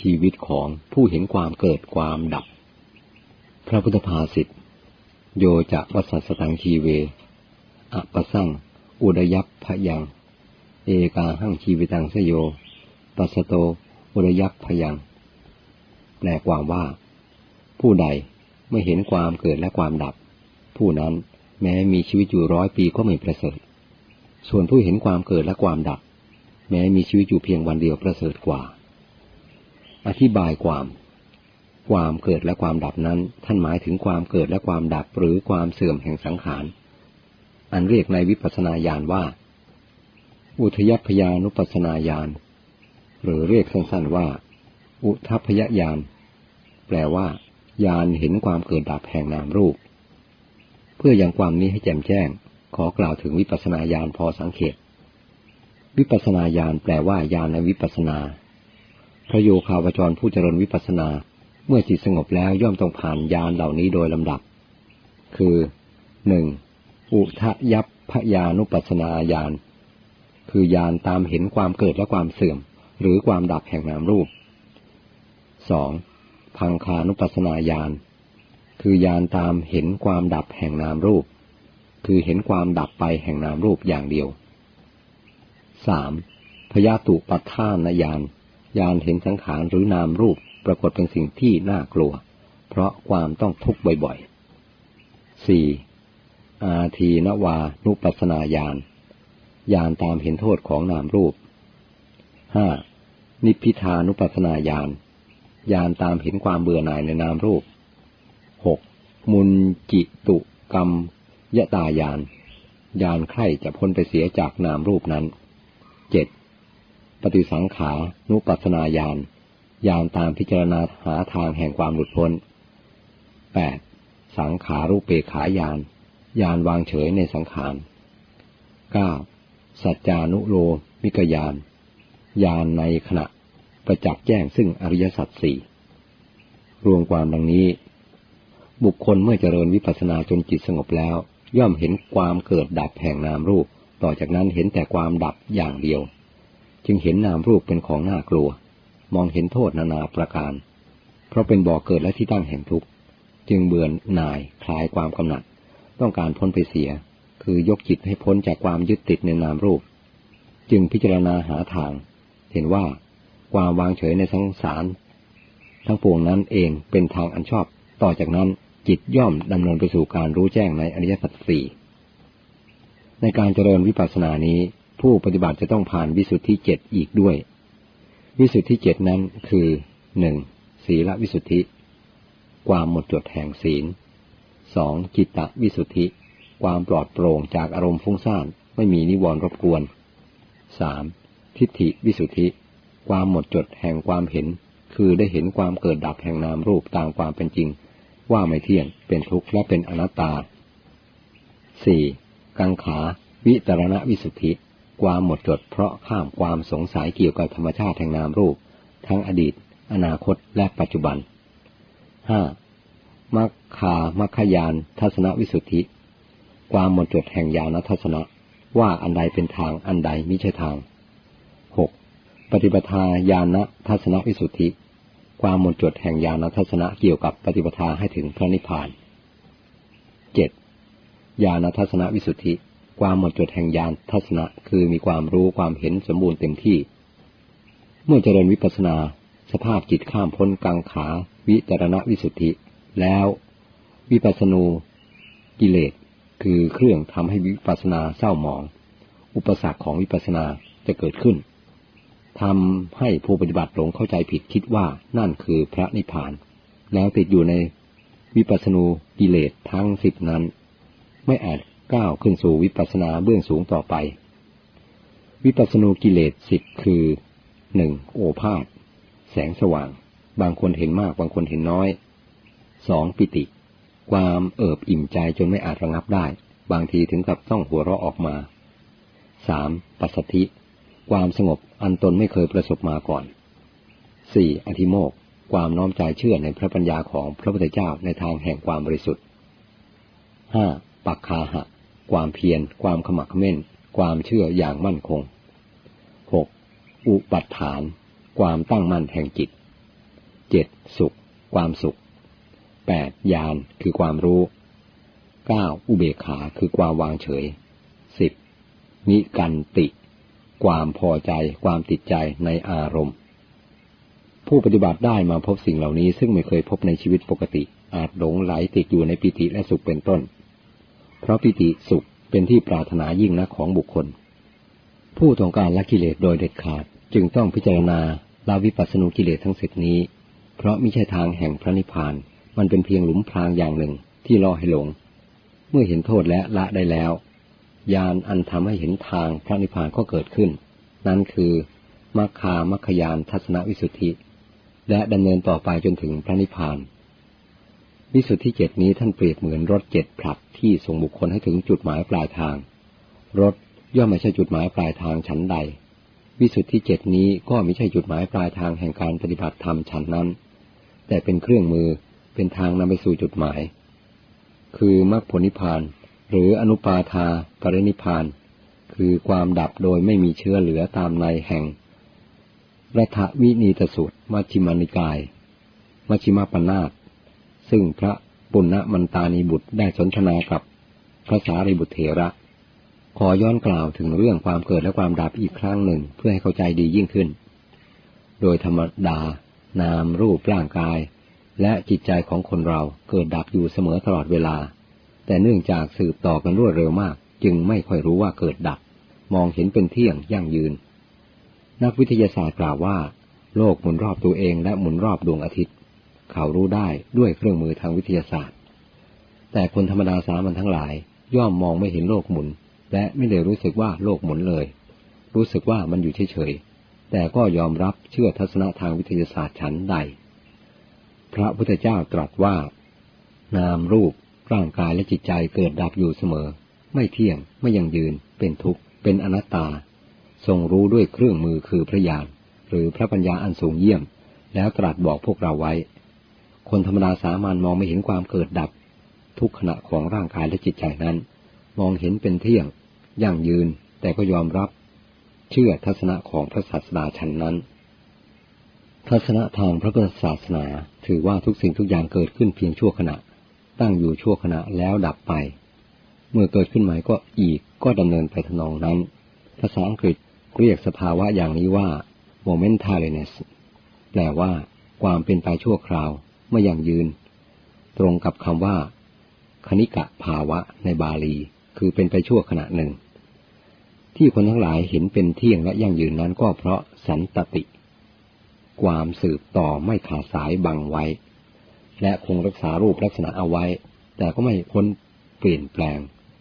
ชีวิตของผู้เห็นความเกิดความดับ พระพุทธภาษิตโยจะวัสสตังชีเวอปสังอุดยัพพยัง เอกาหั่งชีวิตังสโย ปัสโตอุดยัพพยัง แปลความว่า ผู้ใดไม่เห็นความเกิดและความดับ ผู้นั้นแม้มีชีวิตอยู่ร้อยปีก็ไม่ประเสริฐ ส่วนผู้เห็นความเกิดและความดับ แม้มีชีวิตอยู่เพียงวันเดียวประเสริฐกว่า อธิบายความ ความเกิดและความดับนั้น ท่านหมายถึงความเกิดและความดับหรือความเสื่อมแห่งสังขาร อันเรียกในวิปัสสนาญาณว่า อุทยพยานุปัสสนาญาณ หรือเรียกสั้นๆว่า อุทัพยญาณ แปลว่าญาณเห็นความเกิดดับแห่งนามรูป เพื่อยังความนี้ให้แจ่มแจ้ง ขอกล่าวถึงวิปัสสนาญาณพอสังเขตวิปัสสนาญาณแปลว่าญาณในวิปัสสนา พระโยคาวจรผู้เจริญวิปัสนา เมื่อจิตสงบแล้วย่อมต้องผ่านญาณเหล่านี้โดยลำดับ คือหนึ่งอุทะยัพพยานุปัสนาญาณคือญาณตามเห็นความเกิดและความเสื่อม หรือความดับแห่งนามรูปสองพังคานุปัสสนาญาณคือญาณตามเห็นความดับแห่งนามรูป คือเห็นความดับไปแห่งนามรูปอย่างเดียวสามพยาตุปัฏฐานญาณ ญาณเห็นสังขารหรือนามรูปปรากฏเป็นสิ่งที่น่ากลัว เพราะความต้องทุกข์บ่อยๆสี่อาทีนวานุปัสนาญาณญาณตามเห็นโทษของนามรูปห้านิพพิทานุปัสนาญาณญาณตามเห็นความเบื่อหน่ายในนามรูปหกมุนจิตุกรรมยะตายานญาณใคร่จะพ้นไปเสียจากนามรูปนั้นเจ็ด ปฏิสังขานุปัสนาญาณญาณตามพิจารณาหาทางแห่งความหลุดพ้นแปดสังขารูปเปขายานญาณวางเฉยในสังขารเก้าสัจจานุโลมิกยานญาณในขณะประจักษ์แจ้งซึ่งอริยสัจสี่รวมความดังนี้ บุคคลเมื่อเจริญวิปัสสนาจนจิตสงบแล้ว ย่อมเห็นความเกิดดับแห่งนามรูป ต่อจากนั้นเห็นแต่ความดับอย่างเดียว จึงเห็นนามรูปเป็นของน่ากลัว มองเห็นโทษนานาประการ เพราะเป็นบ่อเกิดและที่ตั้งแห่งทุกข์ จึงเบื่อหน่ายคลายความกำหนัด ต้องการพ้นไปเสีย คือยกจิตให้พ้นจากความยึดติดในนามรูป จึงพิจารณาหาทาง เห็นว่าความวางเฉยในสังสาร ทั้งปวงนั้นเองเป็นทางอันชอบ ต่อจากนั้นจิตย่อมดำเนินไปสู่การรู้แจ้งในอริยสัจสี่ในการเจริญวิปัสสนานี้ ผู้ปฏิบัติจะต้องผ่านวิสุทธิเจ็ดอีกด้วย วิสุทธิเจ็ดนั้นคือหนึ่งศีลวิสุทธิ ความหมดจดแห่งศีลสองจิตตวิสุทธิ ความปลอดโปร่งจากอารมณ์ฟุ้งซ่านไม่มีนิวรณ์รบกวนสามทิฏฐิวิสุทธิ ความหมดจดแห่งความเห็น คือได้เห็นความเกิดดับแห่งนามรูปตามความเป็นจริง ว่าไม่เที่ยงเป็นทุกข์และเป็นอนัตตาสี่กังขา วิตรณวิสุทธิ ความหมดจดเพราะข้ามความสงสัยเกี่ยวกับธรรมชาติแห่งนามรูป ทั้งอดีต อนาคตและปัจจุบันห้ามัคคามัคคยานทัศนวิสุทธิ ความหมดจดแห่งญาณทัศนะว่าอันใดเป็นทางอันใดมิใช่ทางปฏิปทาญาณทัศนวิสุทธิ ความหมดจดแห่งญาณทัศนะเกี่ยวกับปฏิปทาให้ถึงพระนิพพานเจ็ดญาณทัศนวิสุทธิ ความหมดจดแห่งญาณทัศนะ คือมีความรู้ความเห็นสมบูรณ์เต็มที่ เมื่อเจริญวิปัสนา สภาพจิตข้ามพ้นกังขา วิจารณวิสุทธิ แล้ววิปัสนูกิเลสคือเครื่องทำให้วิปัสนาเศร้าหมอง อุปสรรคของวิปัสนาจะเกิดขึ้นทำให้ผู้ปฏิบัติหลงเข้าใจผิดคิดว่านั่นคือพระนิพพาน แล้วติดอยู่ในวิปัสสนูกิเลสทั้งสิบนั้น ไม่อาจ ก้าวขึ้นสู่วิปัสสนาเบื้องสูงต่อไป วิปัสสนูกิเลสสิบคือหนึ่งโอภาษแสงสว่าง บางคนเห็นมากบางคนเห็นน้อยสองปิติ ความเอิบอิ่มใจจนไม่อาจระงับได้ บางทีถึงกับต้องหัวเราะออกมาสามปัสสธิ ความสงบอันตนไม่เคยประสบมาก่อนสี่อธิโมกความน้อมใจเชื่อในพระปัญญาของพระพุทธเจ้าในทางแห่งความบริสุทธิ์ห้าปักคาหะ ความเพียร ความขมักเม่น ความเชื่ออย่างมั่นคงหกอุปัฏฐาน ความตั้งมั่นแห่งจิตเจ็ดสุข ความสุขแปดญาณคือความรู้เก้าอุเบกขาคือความวางเฉยสิบนิกันติ ความพอใจ ความติดใจในอารมณ์ ผู้ปฏิบัติได้มาพบสิ่งเหล่านี้ซึ่งไม่เคยพบในชีวิตปกติอาจหลงไหลติดอยู่ในปิติและสุขเป็นต้น เพราะปิติสุขเป็นที่ปรารถนายิ่งนักของบุคคล ผู้ต้องการละกิเลสโดยเด็ดขาดจึงต้องพิจารณาลาวิปัสสนุกิเลสทั้งสิบนี้ เพราะม่ใช่ทางแห่งพระนิพพาน มันเป็นเพียงหลุมพรางอย่างหนึ่งที่ล่อให้หลง เมื่อเห็นโทษและละได้แล้วญาณอันทำให้เห็นทางพระนิพพานก็เกิดขึ้น นั่นคือมัคคามัคคยานทัศนวิสุทธิ และดำเนินต่อไปจนถึงพระนิพพาน วิสุทธิเจ็ดนี้ท่านเปรียบเหมือนรถเจ็ดผลักที่ส่งบุคคลให้ถึงจุดหมายปลายทาง รถย่อมไม่ใช่จุดหมายปลายทางชั้นใด วิสุทธิเจ็ดนี้ก็ไม่ใช่จุดหมายปลายทางแห่งการปฏิบัติธรรมชั้นนั้น แต่เป็นเครื่องมือเป็นทางนำไปสู่จุดหมาย คือมรรคผลนิพพาน หรืออนุปาทาปรินิพาน คือความดับโดยไม่มีเชื้อเหลือตามในแห่งรัฐวินีตสุตรมัชิมานิกาย มัชิมาปนาต ซึ่งพระปุณณมันตานีบุตรได้สนทนากับพระสารีบุตรเถระ ขอย้อนกล่าวถึงเรื่องความเกิดและความดับอีกครั้งหนึ่งเพื่อให้เข้าใจดียิ่งขึ้น โดยธรรมดานามรูปร่างกาย และจิตใจของคนเราเกิดดับอยู่เสมอตลอดเวลา แต่เนื่องจากสืบต่อกันรวดเร็วมาก จึงไม่ค่อยรู้ว่าเกิดดับ มองเห็นเป็นเที่ยงยั่งยืน นักวิทยาศาสตร์กล่าวว่า โลกหมุนรอบตัวเองและหมุนรอบดวงอาทิตย์ เขารู้ได้ด้วยเครื่องมือทางวิทยาศาสตร์ แต่คนธรรมดาสามัญทั้งหลาย ย่อมมองไม่เห็นโลกหมุน และไม่ได้รู้สึกว่าโลกหมุนเลย รู้สึกว่ามันอยู่เฉยๆแต่ก็ยอมรับเชื่อทัศนะทางวิทยาศาสตร์ชั้นใด พระพุทธเจ้าตรัสว่า นามรูปร่างกายและจิตใจเกิดดับอยู่เสมอ ไม่เที่ยงไม่ยังยืน เป็นทุกข์ เป็นอนัตตา ทรงรู้ด้วยเครื่องมือคือพระญาณหรือพระปัญญาอันสูงเยี่ยม แล้วตรัสบอกพวกเราไว้ คนธรรมดาสามัญมองไม่เห็นความเกิดดับ ทุกขณะของร่างกายและจิตใจนั้น มองเห็นเป็นเที่ยงยั่งยืนแต่ก็ยอมรับ เชื่อทัศนะของพระศาสดาชั้นนั้น ทัศนะทางพระพุทธศาสนาถือว่าทุกสิ่งทุกอย่างเกิดขึ้นเพียงชั่วขณะ ตั้งอยู่ชั่วขณะแล้วดับไป เมื่อเกิดขึ้นใหม่ก็อีกก็ดำเนินไปทนองนั้น ภาษาอังกฤษเรียกสภาวะอย่างนี้ว่า momentariness แปลว่า ความเป็นไปชั่วคราว ไม่ยั่งยืน ตรงกับคำว่า คณิกะภาวะในบาลี คือเป็นไปชั่วขณะหนึ่ง ที่คนทั้งหลายเห็นเป็นเที่ยงและยั่งยืนนั้นก็เพราะสันตติ ความสืบต่อไม่ขาดสายบังไว้ และคงรักษารูปลักษณะเอาไว้ แต่ก็ไม่พ้นเปลี่ยนแปลง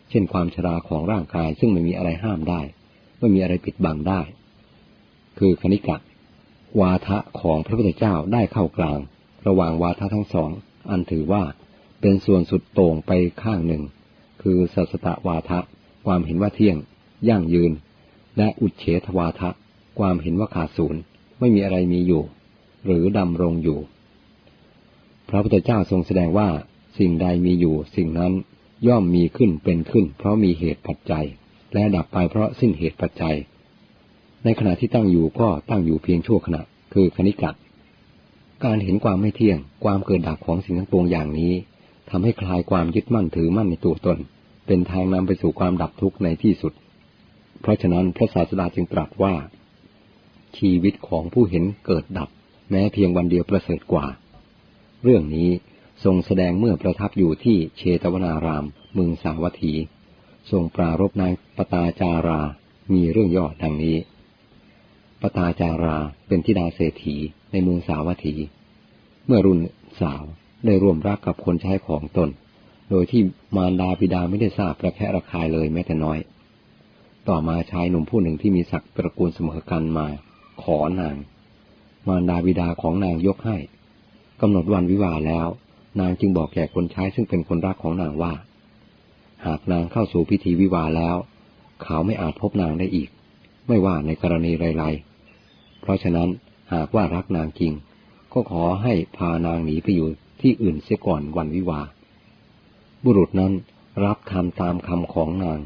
เช่นความชราของร่างกายซึ่งไม่มีอะไรห้ามได้ ไม่มีอะไรปิดบังได้ คือคณิกะวาทะของพระพุทธเจ้าได้เข้ากลาง ระหว่างวาทะทั้งสอง อันถือว่าเป็นส่วนสุดโต่งไปข้างหนึ่ง คือสัสตวาทะ ความเห็นว่าเที่ยง ยั่งยืน และอุเฉทวาทะ ความเห็นว่าขาดศูนย์ไม่มีอะไรมีอยู่ หรือดำรงอยู่ พระพุทธเจ้าทรงแสดงว่าสิ่งใดมีอยู่ สิ่งนั้นย่อมมีขึ้นเป็นขึ้น เพราะมีเหตุปัจจัย และดับไปเพราะสิ้นเหตุปัจจัย ในขณะที่ตั้งอยู่ก็ตั้งอยู่เพียงชั่วขณะ คือคณิกะ การเห็นความไม่เที่ยง ความเกิดดับของสิ่งทั้งปวงอย่างนี้ทำให้คลายความยึดมั่นถือมั่นในตัวตน เป็นทางนำไปสู่ความดับทุกข์ในที่สุด เพราะฉะนั้นพระศาสดาจึงตรัสว่า ชีวิตของผู้เห็นเกิดดับ แม้เพียงวันเดียวประเสริฐกว่า เรื่องนี้ทรงแสดงเมื่อประทับอยู่ที่เชตวนารามเมืองสาวัตถี ทรงปรารบนางปตาจารา มีเรื่องย่อดังนี้ ปตาจาราเป็นธิดาเศรษฐี ในเมืองสาวัตถี เมื่อรุ่นสาวได้ร่วมรักกับคนใช้ของตน โดยที่มารดาบิดาไม่ได้ทราบประแคะระคายเลยแม้แต่น้อย ต่อมาชายหนุ่มผู้หนึ่งที่มีศักดิ์ตระกูลเสมอกันมา ขอนาง มารดาบิดาของนางยกให้กำหนดวันวิวาแล้ว นางจึงบอกแก่คนใช้ซึ่งเป็นคนรักของนางว่า หากนางเข้าสู่พิธีวิวาแล้ว เขาไม่อาจพบนางได้อีก ไม่ว่าในกรณีไรๆเพราะฉะนั้น หากว่ารักนางจริง ก็ขอให้พานางหนีไปอยู่ที่อื่นเสียก่อนวันวิวา บุรุษนั้นรับคำตามคำของนาง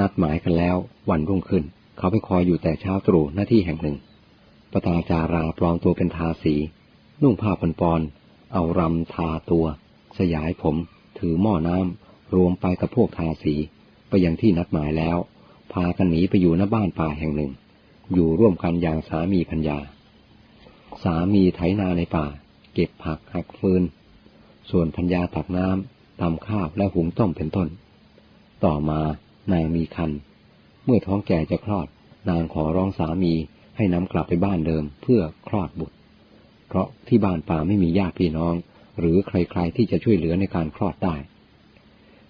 นัดหมายกันแล้ววันรุ่งขึ้น เขาไปคอยอยู่แต่เช้าตรู่หน้าที่แห่งหนึ่งปตาจาราปลอมตัวเป็นทาสี นุ่งผ้าพันปอน เอารำทาตัว สยายผม ถือหม้อน้ำรวมไปกับพวกทาสี ไปยังที่นัดหมายแล้ว พากันหนีไปอยู่หน้าบ้านป่าแห่งหนึ่ง อยู่ร่วมกันอย่างสามีพัญญา สามีไถนาในป่า เก็บผักหักฟืน ส่วนพัญญาตักน้ำตำข้าวและหุงต้มเป็นต้น ต่อมานางมีคัน เมื่อท้องแก่จะคลอด นางขอร้องสามีให้นำกลับไปบ้านเดิมเพื่อคลอดบุตร เพราะที่บ้านป่าไม่มีญาติพี่น้อง หรือใครๆที่จะช่วยเหลือในการคลอดได้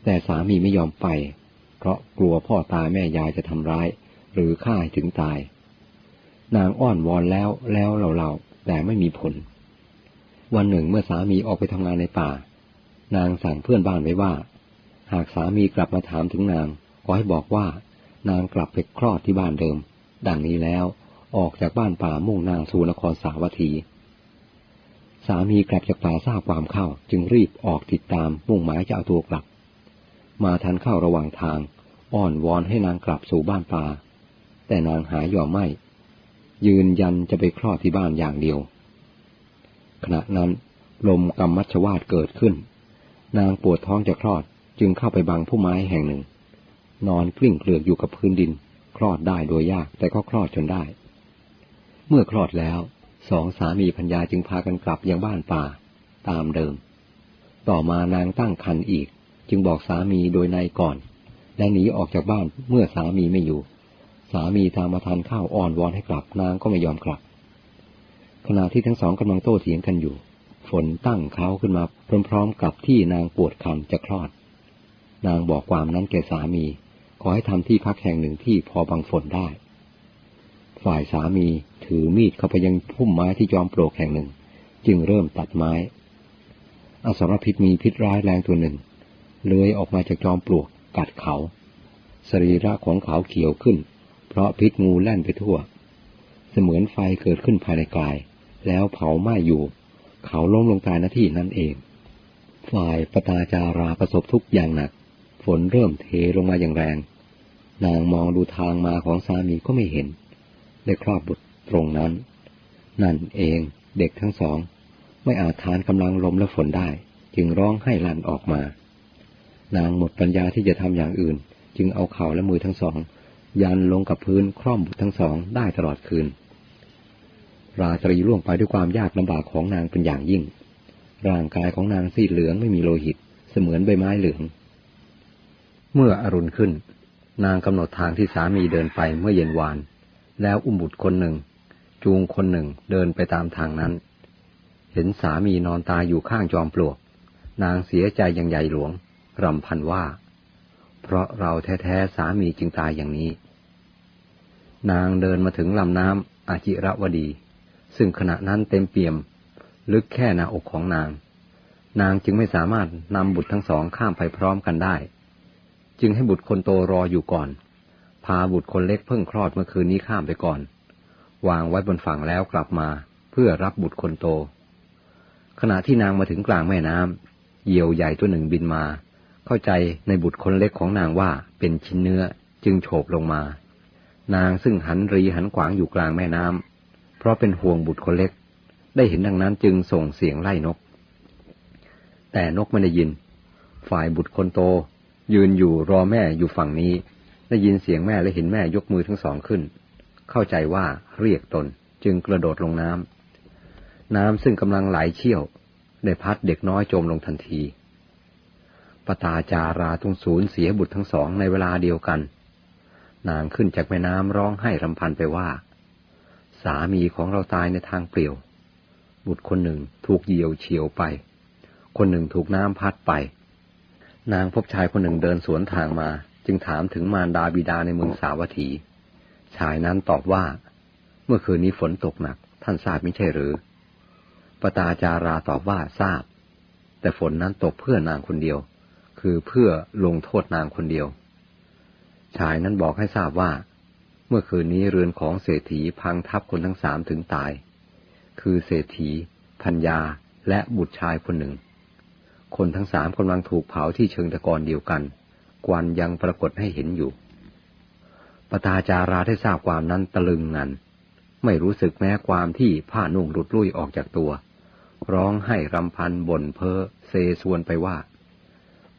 แต่สามีไม่ยอมไป เพราะกลัวพ่อตาแม่ยายจะทำร้าย หรือฆ่าให้ถึงตาย นางอ้อนวอนแล้วแล้วเหล่าๆแต่ไม่มีผล วันหนึ่งเมื่อสามีออกไปทำงานในป่า นางสั่งเพื่อนบ้านไว้ว่า หากสามีกลับมาถามถึงนางขอให้บอกว่า นางกลับไปคลอดที่บ้านเดิม ดังนี้แล้วออกจากบ้านป่ามุ่งหน้าสู่นครสาวัตถีสามีกลับจากป่าทราบความเข้าจึงรีบออกติดตามมุ่งหมายจะเอาตัวกลับ มาทันเข้าระหว่างทาง อ้อนวอนให้นางกลับสู่บ้านป่า แต่นางหายอมไม่ ยืนยันจะไปคลอดที่บ้านอย่างเดียว ขณะนั้นลมกรรมมัชวาดเกิดขึ้น นางปวดท้องจะคลอดจึงเข้าไปบังผู้ไม้แห่งหนึ่ง นอนกลิ้งเกลือกอยู่กับพื้นดิน คลอดได้โดยยากแต่ก็คลอดจนได้ เมื่อคลอดแล้วสองสามีพัญญาจึงพากันกลับยังบ้านป่า ตามเดิม ต่อมานางตั้งครรภ์อีก จึงบอกสามีโดยในก่อน และหนีออกจากบ้านเมื่อสามีไม่อยู่ สามีตามมาทานข้าวอ่อนวอนให้กลับนางก็ไม่ยอมกลับ ขณะที่ทั้งสองกำลังโต้เถียงกันอยู่ ฝนตั้งเขาขึ้นมาพร้อมๆกับที่นางปวดคันจะคลอด นางบอกความนั้นแก่สามี ขอให้ทำที่พักแห่งหนึ่งที่พอบังฝนได้ ฝ่ายสามีถือมีดเข้าไปยังพุ่มไม้ที่จอมปลวกแห่งหนึ่ง จึงเริ่มตัดไม้ อสรพิษมีพิษร้ายแรงตัวหนึ่งเลื้อยออกมาจากจอมปลวกกัดเขาสรีระของเขาเขียวขึ้น เพราะพิษงูแล่นไปทั่ว เสมือนไฟเกิดขึ้นภายในกาย แล้วเผาไหม้อยู่ เขาล้มลงตายหน้าที่นั่นเอง ฝ่ายปตาจาราประสบทุกอย่างหนัก ฝนเริ่มเทลงมาอย่างแรง นางมองดูทางมาของสามีก็ไม่เห็น ได้ครอบบุตรตรงนั้น นั่นเองเด็กทั้งสอง ไม่อาจทานกำลังลมและฝนได้ จึงร้องให้ลั่นออกมา นางหมดปัญญาที่จะทำอย่างอื่น จึงเอาเข่าและมือทั้งสอง ยันลงกับพื้นคล่อมบุตรทั้งสองได้ตลอดคืน ราตรีล่วงไปด้วยความยากลำบากของนางเป็นอย่างยิ่ง ร่างกายของนางซีดเหลืองไม่มีโลหิต เสมือนใบไม้เหลือง เมื่ออรุณขึ้น นางกำหนดทางที่สามีเดินไปเมื่อเย็นวาน แล้วอุ้มบุตรคนหนึ่ง จูงคนหนึ่งเดินไปตามทางนั้น เห็นสามีนอนตายอยู่ข้างจอมปลวก นางเสียใจอย่างใหญ่หลวงรำพันว่า เพราะเราแท้ๆสามีจึงตายอย่างนี้ นางเดินมาถึงลำน้ำอาจิระวดี ซึ่งขณะนั้นเต็มเปี่ยม ลึกแค่หน้าอกของนาง นางจึงไม่สามารถนำบุตรทั้งสองข้ามไปพร้อมกันได้ จึงให้บุตรคนโตรออยู่ก่อน พาบุตรคนเล็กเพิ่งคลอดเมื่อคืนนี้ข้ามไปก่อน วางไว้บนฝั่งแล้วกลับมา เพื่อรับบุตรคนโต ขณะที่นางมาถึงกลางแม่น้ำเหยี่ยวใหญ่ตัวหนึ่งบินมา เข้าใจในบุตรคนเล็กของนางว่าเป็นชิ้นเนื้อจึงโฉบลงมา นางซึ่งหันรีหันขวางอยู่กลางแม่น้ำเพราะเป็นห่วงบุตรคนเล็ก ได้เห็นดังนั้นจึงส่งเสียงไล่นก แต่นกไม่ได้ยิน ฝ่ายบุตรคนโต ยืนอยู่รอแม่อยู่ฝั่งนี้ ได้ยินเสียงแม่และเห็นแม่ยกมือทั้งสองขึ้น เข้าใจว่าเรียกตนจึงกระโดดลงน้ำน้ำซึ่งกำลังไหลเชี่ยว ได้พัดเด็กน้อยจมลงทันทีปตาจาราทุงสูญเสียบุตรทั้งสองในเวลาเดียวกัน นางขึ้นจากแม่น้ำร้องไห้รำพันไปว่า สามีของเราตายในทางเปลี่ยว บุตรคนหนึ่งถูกเหยียวเฉียวไป คนหนึ่งถูกน้ำพัดไป นางพบชายคนหนึ่งเดินสวนทางมา จึงถามถึงมารดาบิดาในเมืองสาวัตถี ชายนั้นตอบว่า เมื่อคืนนี้ฝนตกหนัก ท่านทราบไม่ใช่หรือปตาจาราตอบว่าทราบ แต่ฝนนั้นตกเพื่อนางคนเดียว คือเพื่อลงโทษนางคนเดียว ชายนั้นบอกให้ทราบว่า เมื่อคืนนี้เรือนของเศรษฐีพังทับคนทั้งสามถึงตาย คือเศรษฐีพัญญาและบุตรชายคนหนึ่ง คนทั้งสามกำลังถูกเผาที่เชิงตะกอนเดียวกัน กวันยังปรากฏให้เห็นอยู่ปตาจาราได้ทราบความนั้นตะลึงงัน ไม่รู้สึกแม้ความที่ผ้านุ่งหลุดลุ่ยออกจากตัว ร้องให้รำพันบ่นเพ้อเซซวนไปว่า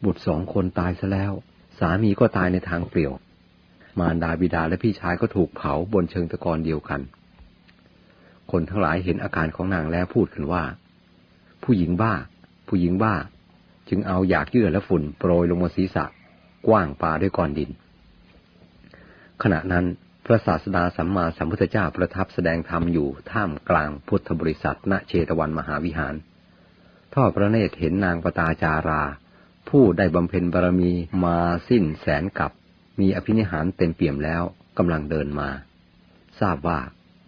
บุตรสองคนตายซะแล้ว สามีก็ตายในทางเปลี่ยว มารดาบิดาและพี่ชายก็ถูกเผาบนเชิงตะกอนเดียวกัน คนทั้งหลายเห็นอาการของนางแล้วพูดกันว่า ผู้หญิงบ้า ผู้หญิงบ้า จึงเอาอยากเยื่อและฝุ่นโปรยลงบนศีรษะ กว้างปาด้วยก้อนดิน ขณะนั้นพระศาสดาสัมมาสัมพุทธเจ้าประทับแสดงธรรมอยู่ท่ามกลางพุทธบริษัทณเชตวันมหาวิหารทอดพระเนตรเห็นนางปตาจารา ผู้ได้บำเพ็ญบารมีมาสิ้นแสนกับมีอภินิหารเต็มเปี่ยมแล้วกำลังเดินมา ทราบว่า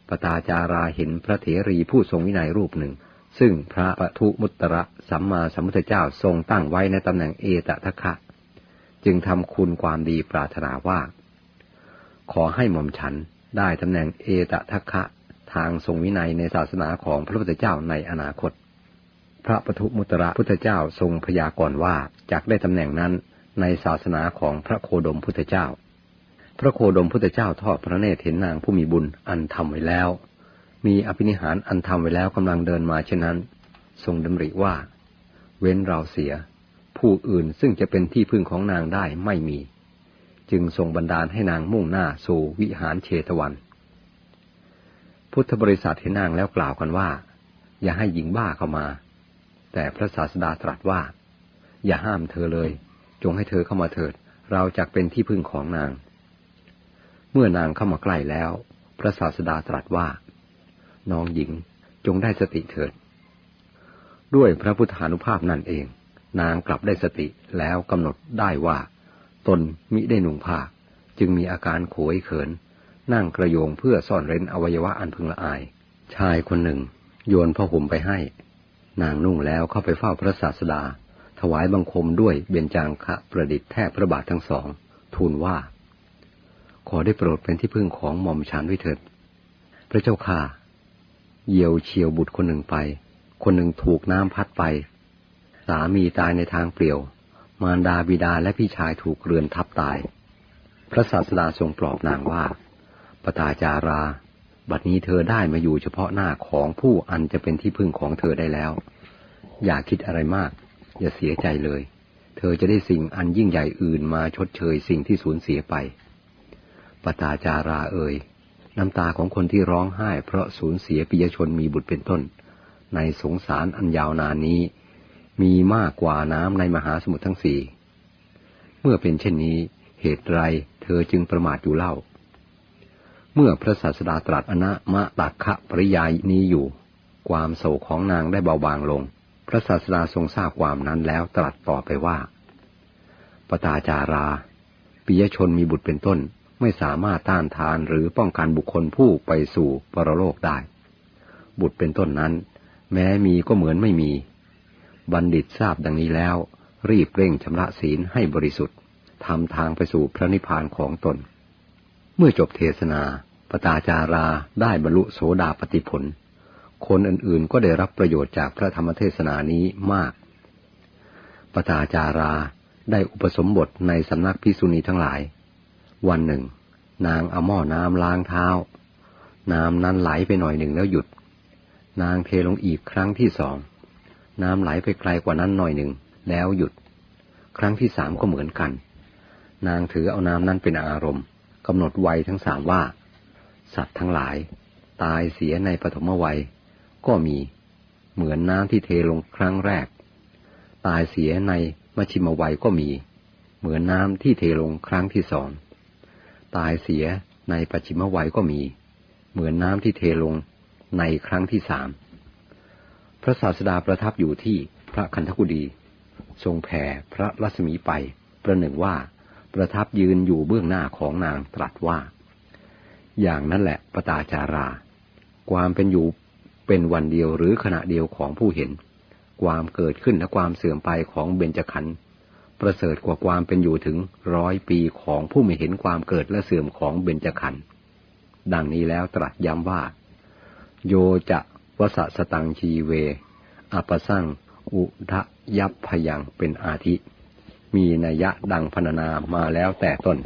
ปตาจาราเห็นพระเถรีผู้ทรงวินัยรูปหนึ่ง ซึ่งพระปทุมุตระสัมมาสัมพุทธเจ้าทรงตั้งไว้ในตำแหน่งเอตทะคะ จึงทำคุณความดีปรารถนาว่า ขอให้หม่อมฉันได้ตำแหน่งเอตทัคคะ ทางทรงวินัยในศาสนาของพระพุทธเจ้าในอนาคต พระปทุมุตระพุทธเจ้าทรงพยากรณ์ว่าจากได้ตำแหน่งนั้นในศาสนาของพระโคดมพุทธเจ้า พระโคดมพุทธเจ้าทอดพระเนตรเห็นนางผู้มีบุญอันทำไว้แล้ว มีอภินิหารอันทำไว้แล้วกำลังเดินมาเช่นนั้น ทรงดำริว่า เว้นเราเสีย ผู้อื่นซึ่งจะเป็นที่พึ่งของนางได้ไม่มี จึงทรงบันดาลให้นางมุ่งหน้าสู่วิหารเชตวัน พุทธบริษัทเห็นนางแล้วกล่าวกันว่า อย่าให้หญิงบ้าเข้ามา แต่พระศาสดาตรัสว่า อย่าห้ามเธอเลย จงให้เธอเข้ามาเถิด เราจะเป็นที่พึ่งของนาง เมื่อนางเข้ามาใกล้แล้ว พระศาสดาตรัสว่า น้องหญิงจงได้สติเถิด ด้วยพระพุทธานุภาพนั่นเอง นางกลับได้สติแล้วกำหนดได้ว่า ตนมิได้หนุ่งผ้าจึงมีอาการโขยเขิน นั่งกระโยงเพื่อซ่อนเร้นอวัยวะอันพึงละอาย ชายคนหนึ่ง โยนผ้าห่มไปให้ นางนุ่งแล้วเข้าไปเฝ้าพระศาสดา ถวายบังคมด้วยเบญจางคะประดิษฐ์แทบพระบาททั้งสอง ทูลว่า ขอได้โปรดเป็นที่พึ่งของหม่อมฉันวิเถิด พระเจ้าค่ะ เยี่ยวเฉียวบุตรคนหนึ่งไป คนหนึ่งถูกน้ำพัดไป สามีตายในทางเปลี่ยว มารดาบิดาและพี่ชายถูกเรือนทับตาย พระศาสดาทรงปลอบนางว่าปตาจารา บัดนี้เธอได้มาอยู่เฉพาะหน้าของผู้อันจะเป็นที่พึ่งของเธอได้แล้ว อย่าคิดอะไรมาก อย่าเสียใจเลย เธอจะได้สิ่งอันยิ่งใหญ่อื่นมาชดเชยสิ่งที่สูญเสียไป ปตาจาราเอ่ยน้ำตาของคนที่ร้องไห้เพราะสูญเสียปิยชนมีบุตรเป็นต้น ในสงสารอันยาวนานนี้ มีมากกว่าน้ำในมหาสมุทรทั้งสี่ เมื่อเป็นเช่นนี้ เหตุไรเธอจึงประมาทอยู่เล่า เมื่อพระศาสดาตรัสอนะมะตักคะปริยายนี้อยู่ ความโศกของนางได้เบาบางลง พระศาสดาทรงทราบความนั้นแล้วตรัสต่อไปว่า ปตาจาราปิยชนมีบุตรเป็นต้นไม่สามารถต้านทานหรือป้องกันบุคคลผู้ไปสู่ปรโลกได้ บุตรเป็นต้นนั้น แม้มีก็เหมือนไม่มี บัณฑิตทราบดังนี้แล้ว รีบเร่งชำระศีลให้บริสุทธิ์ทำทางไปสู่พระนิพพานของตน เมื่อจบเทศนาปตาจาราได้บรรลุโสดาปติผล คนอื่นๆก็ได้รับประโยชน์จากพระธรรมเทศนานี้มาก ปตาจาราได้อุปสมบทในสำนักพิสุณีทั้งหลาย วันหนึ่ง นางเอาหม้อน้ำล้างเท้า น้ำนั้นไหลไปหน่อยหนึ่งแล้วหยุด นางเทลงอีกครั้งที่สอง น้ำไหลไปไกลกว่านั้นหน่อยหนึ่งแล้วหยุด ครั้งที่สามก็เหมือนกัน นางถือเอาน้ำนั้นเป็นอารมณ์ำหนดวัยทั้งสามว่า สัตว์ทั้งหลาย ตายเสียในปฐมวัย ก็มีเหมือนน้ำที่เทลงครั้งแรก ตายเสียในมชิมวัยก็มี เหมือนน้ำที่เทลงครั้งที่สอง ตายเสียในปัจฉิมวัยก็มี เหมือนน้ำที่เทลงในครั้งที่สามพระศาสดาประทับอยู่ที่พระคันธกุฎีทรงแผ่พระรัศมีไป ประหนึ่งว่า ประทับยืนอยู่เบื้องหน้าของนางตรัสว่า อย่างนั้นแหละปตาจารา ความเป็นอยู่เป็นวันเดียวหรือขณะเดียวของผู้เห็น ความเกิดขึ้นและความเสื่อมไปของเบญจขันธ์ประเสริฐกว่าความเป็นอยู่ถึงร้อยปีของผู้ไม่เห็นความเกิดและเสื่อมของเบญจขันธ์ดังนี้แล้วตรัสย้ำว่า โยจะวสสตังชีเว อปสั่งอุทะยับพยังเป็นอาทิ มีนัยยะดังพรรณนามาแล้วแต่ต้น